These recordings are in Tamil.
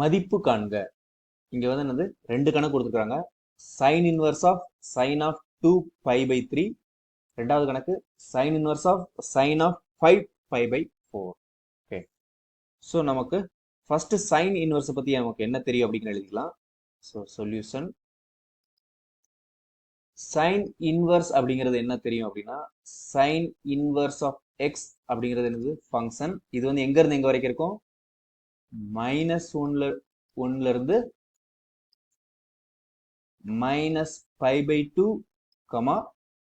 மதிப்பு காண்க. இங்க வந்து என்னது? ரெண்டு கணக்கு கொடுத்துருக்காங்க. Sine inverse of sine of two pi by three ரெண்டாவது கணக்கு sine inverse of sine of five pi by four okay so நமக்கு ஃபர்ஸ்ட் சைன் இன்வர்ஸை பத்தி நமக்கு என்ன தெரியும் அப்படின்னு எழுதிக்கலாம். ஸோ சொல்யூஷன் சைன் இன்வர்ஸ் அப்படிங்கிறது என்ன தெரியும் அப்படின்னா சைன் இன்வர்ஸ் ஆஃப் எக்ஸ் அப்படிங்கிறது என்னது? ஃபங்க்ஷன் இது வந்து எங்க இருந்து எங்க வரைக்கும் இருக்கும்? மைனஸ் ஒன்ல ஒன்ல இருந்து minus pi by two comma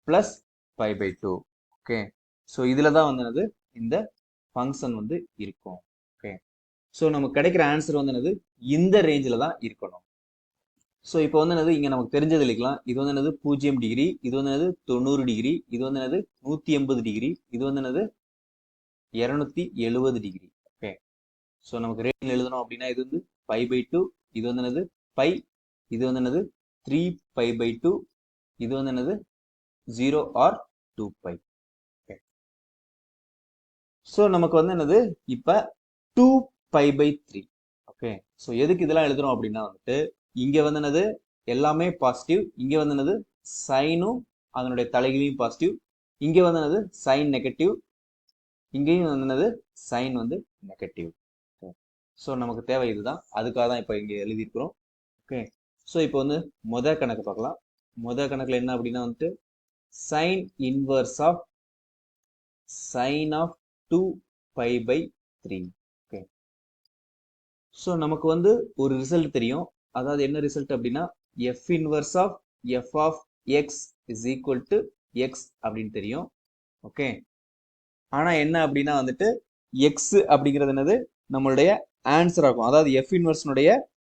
plus pi by two okay so இதில் தான் வந்து என்னது? இந்த ஃபங்க்ஷன் வந்து இருக்கும். ஓகே ஸோ நமக்கு கிடைக்கிற ஆன்சர் வந்து என்னது? இந்த ரேஞ்சில் தான் இருக்கணும். ஸோ இப்போ வந்து என்னது? இங்கே நமக்கு தெரிஞ்சது இல்லைக்கலாம் இது வந்து என்னது? பூஜ்ஜியம் டிகிரி இது வந்து என்னது? தொண்ணூறு டிகிரி இது வந்து என்னது? நூற்றி எண்பது டிகிரி இது வந்து என்னது? இரநூத்தி எழுபது டிகிரி ஸோ நமக்கு ரேடியன் எழுதணும் அப்படின்னா இது வந்து பை பை டூ இது வந்து என்னது? பை இது வந்து என்னது? த்ரீ பை பை டூ இது வந்து என்னது? Zero or two pi okay so நமக்கு வந்து என்னது? இப்போ two pi by three okay so எதுக்கு இதெல்லாம் எழுதுறோம் அப்படின்னா வந்துட்டு இங்கே வந்து என்னது? எல்லாமே பாசிட்டிவ் இங்கே வந்து என்னது? சைனும் அதனுடைய தலைகளையும் பாசிட்டிவ் இங்கே வந்து என்னது? சைன் நெகட்டிவ் இங்கேயும் வந்து என்னது? சைன் வந்து நெகட்டிவ் ஸோ நமக்கு தேவை இதுதான். அதுக்காக தான் இப்போ இங்கே எழுதியிருக்கிறோம். ஓகே ஸோ இப்போ வந்து முத கணக்கு பார்க்கலாம். முத கணக்கில் என்ன அப்படின்னா வந்துட்டு sine inverse of sine of two pi by three okay so நமக்கு வந்து ஒரு ரிசல்ட் தெரியும். அதாவது என்ன ரிசல்ட் அப்படின்னா f inverse of f of x is equal to x அப்படின்னு தெரியும். ஓகே ஆனால் என்ன அப்படின்னா வந்துட்டு எக்ஸ் அப்படிங்கிறது என்னது? நம்மளுடைய ஆன்சர் ஆகும். அதாவது எஃப் இன்வர்ஸ்னுடைய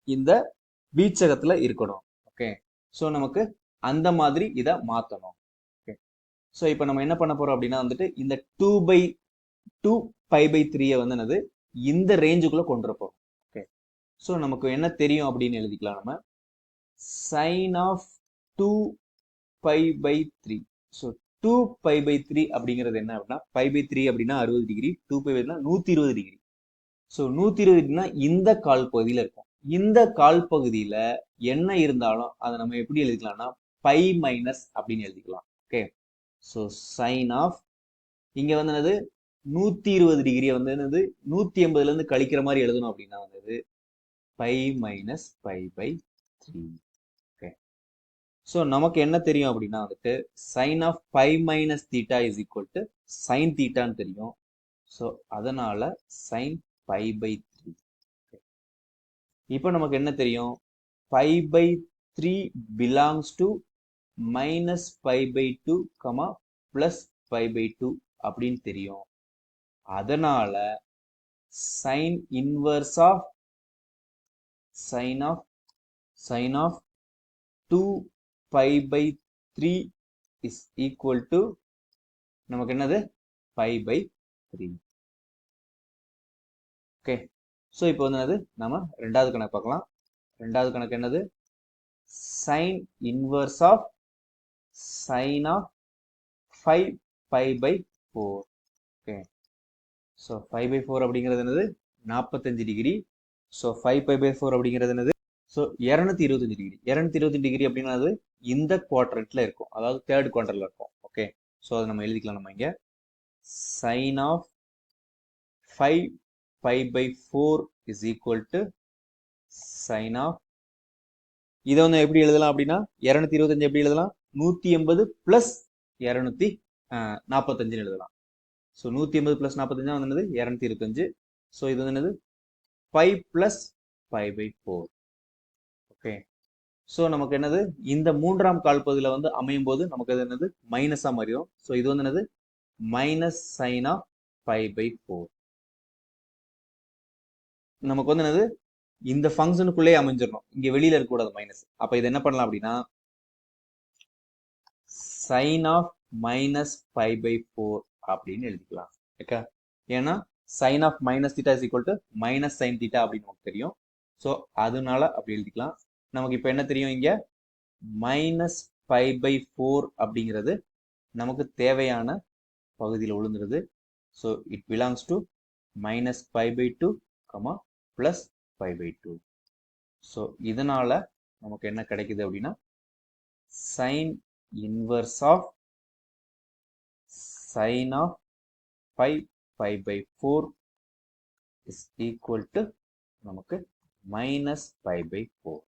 இந்த வீச்சகத்தில் இருக்கணும். ஓகே ஸோ நமக்கு அந்த மாதிரி இதை மாற்றணும் ஓகே ஸோ இப்போ நம்ம என்ன பண்ண போகிறோம் அப்படின்னா வந்துட்டு இந்த two pi two pi by த்ரீயை வந்து என்னது? இந்த ரேஞ்சுக்குள்ளே கொண்டு போகிறோம் ஓகே ஸோ நமக்கு என்ன தெரியும் அப்படின்னு எழுதிக்கலாம் நம்ம. Sine of two pi by three so two pi by three அப்படிங்கிறது என்ன அப்படின்னா பை பை த்ரீ அப்படின்னா அறுபது டிகிரி டூ பை பைனா நூற்றி இருபது டிகிரி ஸோ நூற்றி இருபது டிகிரினா இந்த கால் பகுதியில் இருக்கும். இந்த கால் பகுதியில் என்ன இருந்தாலும் அதை நம்ம எப்படி எழுதிக்கலாம்னா பை மைனஸ் அப்படின்னு எழுதிக்கலாம். ஓகே ஸோ சைன் ஆஃப் இங்கே வந்து என்னது? நூற்றி இருபது டிகிரியை வந்து என்னது? நூற்றி எண்பதுலேருந்து கழிக்கிற மாதிரி எழுதணும் அப்படின்னா வந்து pi minus pi by three okay so நமக்கு என்ன தெரியும் அப்படின்னா வந்துட்டு sine of pi minus theta is equal to sine தீட்டான்னு தெரியும். ஸோ அதனால சைன் பை பை த்ரீ இப்போ நமக்கு என்ன தெரியும்? Pi by three belongs to minus pi by two comma plus pi by two அப்படின்னு தெரியும். அதனால sine inverse of sine of sine of two pi by three is equal to நமக்கு என்னது? Pi by three okay so இப்போ வந்து என்னது? நம்ம ரெண்டாவது கணக்கு பார்க்கலாம். ரெண்டாவது கணக்கு என்னது? Sine inverse of sine of five pi by four okay so five pi by அப்படிங்கிறது என்னது? நாற்பத்தஞ்சு degree so five pi by four அப்படிங்கிறது என்னது? ஸோ இரநூத்தி இருபத்தஞ்சு டிகிரி இரநூத்தி இருபத்தஞ்சு டிகிரி அப்படின்னது இந்த குவாட்ரண்ட்ல இருக்கும். அதாவது தேர்ட் குவார்டர்ல இருக்கும். ஓகே ஸோ அதை நம்ம எழுதிக்கலாம் நம்ம இங்கே. Sine of five five by four is equal to sine of இதை வந்து எப்படி எழுதலாம் அப்படின்னா இரநூத்தி இருபத்தஞ்சு எப்படி எழுதலாம்? நூற்றி எண்பது ப்ளஸ் இரநூத்தி நாற்பத்தஞ்சுன்னு எழுதலாம். ஸோ நூற்றி எண்பது ப்ளஸ் நாற்பத்தஞ்சா வந்து என்னது? இரநூத்தி இருபத்தஞ்சு. ஸோ இது வந்து என்னது? Five plus five by four okay so நமக்கு என்னது? இந்த மூன்றாம் கால் பகுதியில் வந்து அமையும் போது நமக்கு அது என்னது? மைனஸாக மாறிடும். ஸோ இது வந்து என்னது? Minus sine of five pi by நமக்கு வந்து என்னது? இந்த ஃபங்க்ஷனுக்குள்ளே அமைஞ்சிடணும். இங்க வெளியில இருக்கக்கூடாது மைனஸ் அப்ப இது என்ன பண்ணலாம் அப்படின்னா sine of minus five pi by அப்படின்னு எழுதிக்கலாம். ஓகே ஏன்னா sine of minus theta is equal to minus sine theta அப்படின்னு நமக்கு தெரியும். ஸோ அதனால அப்படி எழுதிக்கலாம். நமக்கு இப்போ என்ன தெரியும் இங்க? மைனஸ் ஃபைவ் பை ஃபோர் அப்படிங்கிறது நமக்கு தேவையான பகுதியில் விழுந்துருது. So it belongs to minus five by two comma plus five by two so இதனால் நமக்கு என்ன கிடைக்குது அப்படின்னா sine inverse of sine of five five by four is equal to நமக்கு minus five by four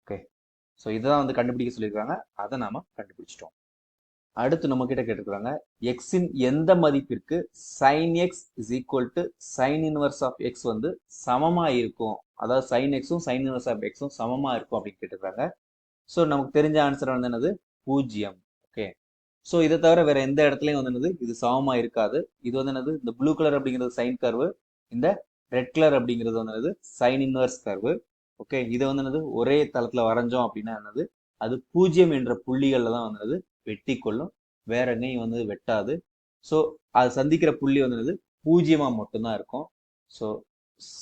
okay so இதுதான் வந்து கண்டுபிடிக்க சொல்லியிருக்காங்க. அதை நாம் கண்டுபிடிச்சிட்டோம். அடுத்து நம்ம கிட்ட கேட்டுக்கிறாங்க எக்ஸின் எந்த மதிப்பிற்கு sine x is equal to sine inverse of x வந்து சமமா இருக்கும்? அதாவது சைன் எக்ஸும் சைன் இன்வர்ஸ் ஆஃப் எக்ஸும் சமமா இருக்கும் அப்படின்னு கேட்டுக்கிறாங்க ஸோ நமக்கு தெரிஞ்ச ஆன்சர் வந்து என்னது? பூஜ்ஜியம். ஓகே ஸோ இதை தவிர வேற எந்த இடத்துலையும் வந்து என்னது? இது சமமா இருக்காது. இது வந்து என்னது? இந்த ப்ளூ கலர் அப்படிங்கிறது சைன் கர்வு இந்த ரெட் கலர் அப்படிங்கிறது வந்து என்னது? சைன் இன்வர்ஸ் கர்வு ஓகே இதை வந்து என்னது? ஒரே தளத்துல வரைஞ்சோம் அப்படின்னா என்னது? அது பூஜ்ஜியம் என்ற புள்ளிகள்ல தான் வந்து வெட்டி கொள்ளும் வேற எங்கேயும் வந்து வெட்டாது. ஸோ அது சந்திக்கிற புள்ளி வந்து என்னது? மட்டும்தான் இருக்கும். So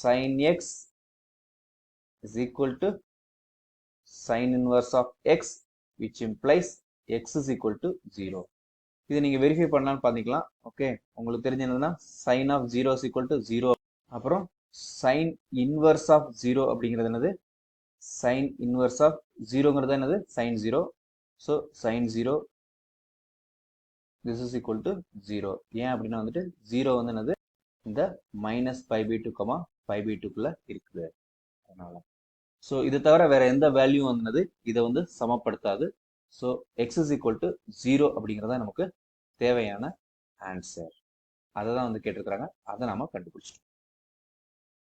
sine x is equal to sine inverse of x which implies x is equal to zero இது நீங்கள் வெரிஃபை பண்ணலாம்னு பார்த்துக்கலாம் ஓகே உங்களுக்கு தெரிஞ்ச என்னதுன்னா sine of zero is equal to zero அப்புறம் சைன் இன்வர்ஸ் ஆஃப் ஜீரோ அப்படிங்கிறது என்னது? சைன் இன்வர்ஸ் ஆஃப் ஜீரோங்கிறது என்னது? Sine zero so sine zero this is equal to zero ஏன் அப்படின்னா வந்துட்டு ஜீரோ வந்து என்னது? இந்த minus five by two comma five pi டூக்குள்ள இருக்குது. அதனால. ஸோ இதை தவிர வேற எந்த வேல்யூ வந்தது இதை வந்து சமப்படுத்தாது. So x is equal to zero அப்படிங்கிறதா நமக்கு தேவையான ஆன்சர் அதை தான் வந்து கேட்டிருக்கிறாங்க. அதை நம்ம கண்டுபிடிச்சிட்டோம்.